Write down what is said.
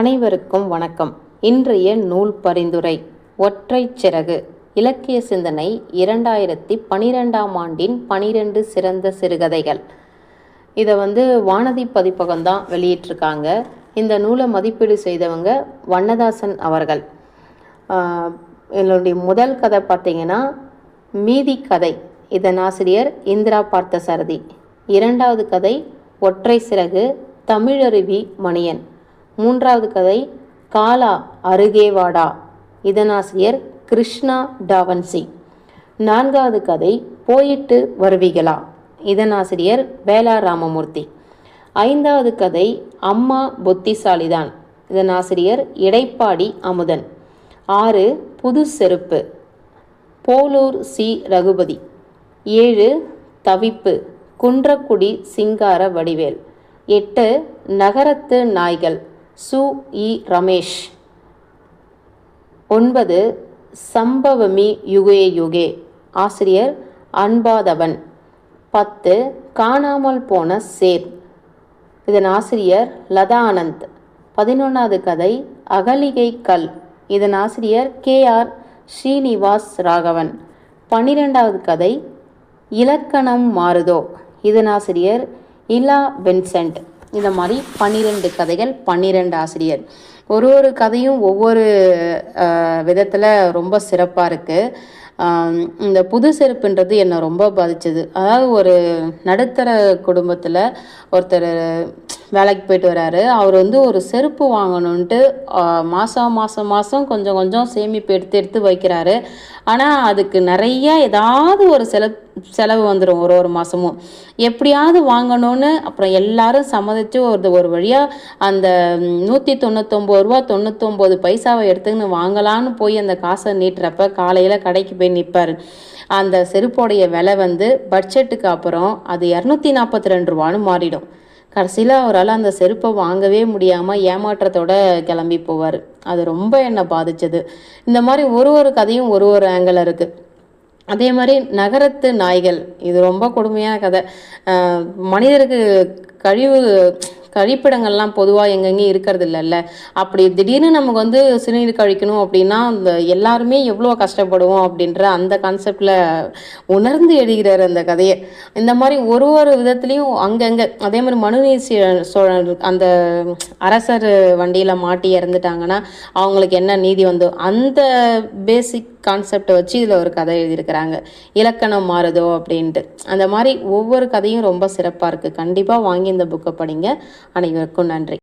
அனைவருக்கும் வணக்கம். இன்றைய நூல் பரிந்துரை ஒற்றை சிறகு இலக்கிய சிந்தனை இரண்டாயிரத்தி பனிரெண்டாம் ஆண்டின் பனிரெண்டு சிறந்த சிறுகதைகள். இதை வந்து வானதி பதிப்பகம் தான் வெளியிட்டிருக்காங்க. இந்த நூலை மதிப்பீடு செய்தவங்க வண்ணதாசன் அவர்கள். என்னுடைய முதல் கதை பார்த்தீங்கன்னா மீதி கதை இதன் ஆசிரியர் இந்திரா பார்த்தசாரதி. இரண்டாவது கதை ஒற்றை சிறகு தமிழருவி மணியன். மூன்றாவது கதை காலா அருகேவாடா இதனாசிரியர் கிருஷ்ணா டாவன்சி. நான்காவது கதை போயிட்டு வருவீகளா இதனாசிரியர் வேலா ராமமூர்த்தி ஐந்தாவது கதை அம்மா புத்திசாலிதான் இதன் ஆசிரியர் இடைப்பாடி அமுதன். ஆறு புது செருப்பு போலூர் சி. ரகுபதி. ஏழு தவிப்பு குன்றக்குடி சிங்கார வடிவேல். எட்டு நகரத்து நாய்கள் சு இ ரமேஷ். ஒன்பது சம்பவமி யுகே யுகே. ஆசிரியர் அன்பாதவன். பத்து காணாமல் போன சேர். இதன் ஆசிரியர் லதா ஆனந்த் பதினொன்றாவது கதை அகலிகை கல். இதன் ஆசிரியர் கே ஆர் ஸ்ரீனிவாஸ் ராகவன். பன்னிரெண்டாவது கதை இலக்கணம் மாறுதோ. இதன் ஆசிரியர் இலா வின்சென்ட். இந்த மாதிரி பன்னிரெண்டு கதைகள் பன்னிரெண்டு ஆசிரியர். ஒரு ஒரு கதையும் ஒவ்வொரு விதத்தில் ரொம்ப சிறப்பாக இருக்குது இந்த புது செருப்புன்றது என்னை ரொம்ப பாதித்தது அதாவது ஒரு நடுத்தர குடும்பத்தில் ஒருத்தர் வேலைக்கு போயிட்டு வராரு. அவர் வந்து ஒரு செருப்பு வாங்கணுன்ட்டு மாதம் மாதம் மாதம் கொஞ்சம் கொஞ்சம் சேமிப்பு எடுத்து எடுத்து வைக்கிறாரு. ஆனால் அதுக்கு நிறைய ஏதாவது ஒரு செல செலவு வந்துடும் ஒரு ஒரு மாதமும் எப்படியாவது வாங்கணும்னு அப்புறம் எல்லாரும் சம்மதித்து ஒரு ஒரு வழியாக அந்த நூற்றி தொண்ணூத்தொம்பது ரூபா தொண்ணூத்தொம்பது பைசாவை எடுத்துக்கின்னு வாங்கலான்னு போய் அந்த காசை நீட்டுறப்ப காலையில் கடைக்கு போய் நிற்பார் அந்த செருப்போடைய விலை வந்து பட்ஜெட்டுக்கு அப்புறம் அது இரநூத்தி நாற்பத்தி ரெண்டு ரூபான்னு மாறிடும். கடைசியில் அவரால் அந்த செருப்பை வாங்கவே முடியாமல் ஏமாற்றத்தோட கிளம்பி போவார். அது ரொம்ப என்னை பாதிச்சது. இந்த மாதிரி ஒரு ஒரு கதையும் ஒரு ஒரு ஆங்கிள் இருக்குது அதே மாதிரி நகரத்து நாய்கள் இது ரொம்ப கொடுமையான கதை. மனிதருக்கு கழிவு கழிப்பிடங்கள்லாம் பொதுவாக எங்கெங்கே இருக்கிறது இல்லைல்ல அப்படி திடீர்னு நமக்கு வந்து சிறுநீர் கழிக்கணும் அப்படின்னா அந்த எல்லாருமே எவ்வளோ கஷ்டப்படுவோம் அப்படின்ற அந்த கான்செப்டில் உணர்ந்து எழுகிறார் அந்த கதையை. இந்த மாதிரி ஒரு ஒரு விதத்துலேயும் அங்கங்கே அதே மாதிரி மனுநீர் சோழன் அந்த அரசர் வண்டியில் மாட்டி இறந்துட்டாங்கன்னா அவங்களுக்கு என்ன நீதி வந்து? அந்த பேசிக் கான்செப்டை வச்சு இதில் ஒரு கதை எழுதியிருக்கிறாங்க. இலக்கணம் மாறுதோ அப்படின்ட்டு. அந்த மாதிரி ஒவ்வொரு கதையும் ரொம்ப சிறப்பாக இருக்குது கண்டிப்பாக வாங்கி இந்த புக்கை படிங்க. அனைவருக்கும் நன்றி.